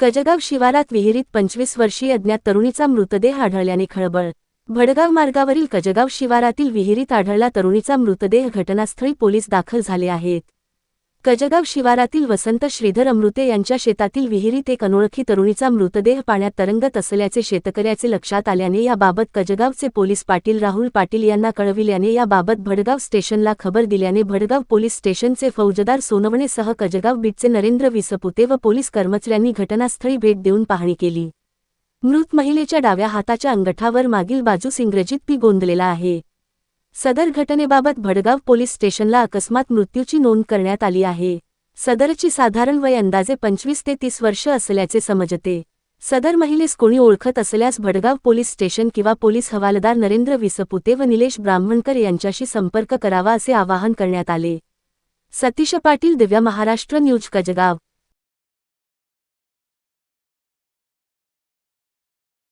कजगाव शिवारात विहिरीत पंचवीस वर्षीय अज्ञात तरुणीचा मृतदेह आढळल्याने खळबळ. भडगाव मार्गावरील कजगाव शिवारातील विहिरीत आढळला तरुणीचा मृतदेह घटनास्थळी पोलीस दाखल झाले आहेत. कजगाव शिवारातील वसंत श्रीधर अमृते यांच्या शेतातील विहिरीत एक अनोळखी तरुणीचा मृतदेह पाण्यात तरंगत असल्याचे शेतकऱ्याचे लक्षात आल्याने याबाबत कजगावचे पोलीस पाटील राहुल पाटील यांना कळविल्याने याबाबत भडगाव स्टेशनला खबर दिल्याने भडगाव पोलीस स्टेशनचे फौजदार सोनवणेसह कजगाव बीटचे नरेंद्र विसपुते व पोलीस कर्मचाऱ्यांनी घटनास्थळी भेट देऊन पाहणी केली. मृत महिलेच्या डाव्या हाताच्या अंगठावर मागील बाजूस इंग्रजीत पी गोंदलेला आहे. सदर घटनेबाबत भडगाव पोलीस स्टेशनला अकस्मात मृत्यूची नोंद करण्यात आली आहे. सदरची साधारण वय अंदाजे पंचवीस ते तीस वर्ष असल्याचे समजते. सदर महिलेस कोणी ओळखत असल्यास भडगाव पोलीस स्टेशन किंवा पोलीस हवालदार नरेंद्र विसपुते व निलेश ब्राह्मणकर यांच्याशी संपर्क करावा असे आवाहन करण्यात आले. सतीश पाटील दिव्या महाराष्ट्र न्यूज कजगाव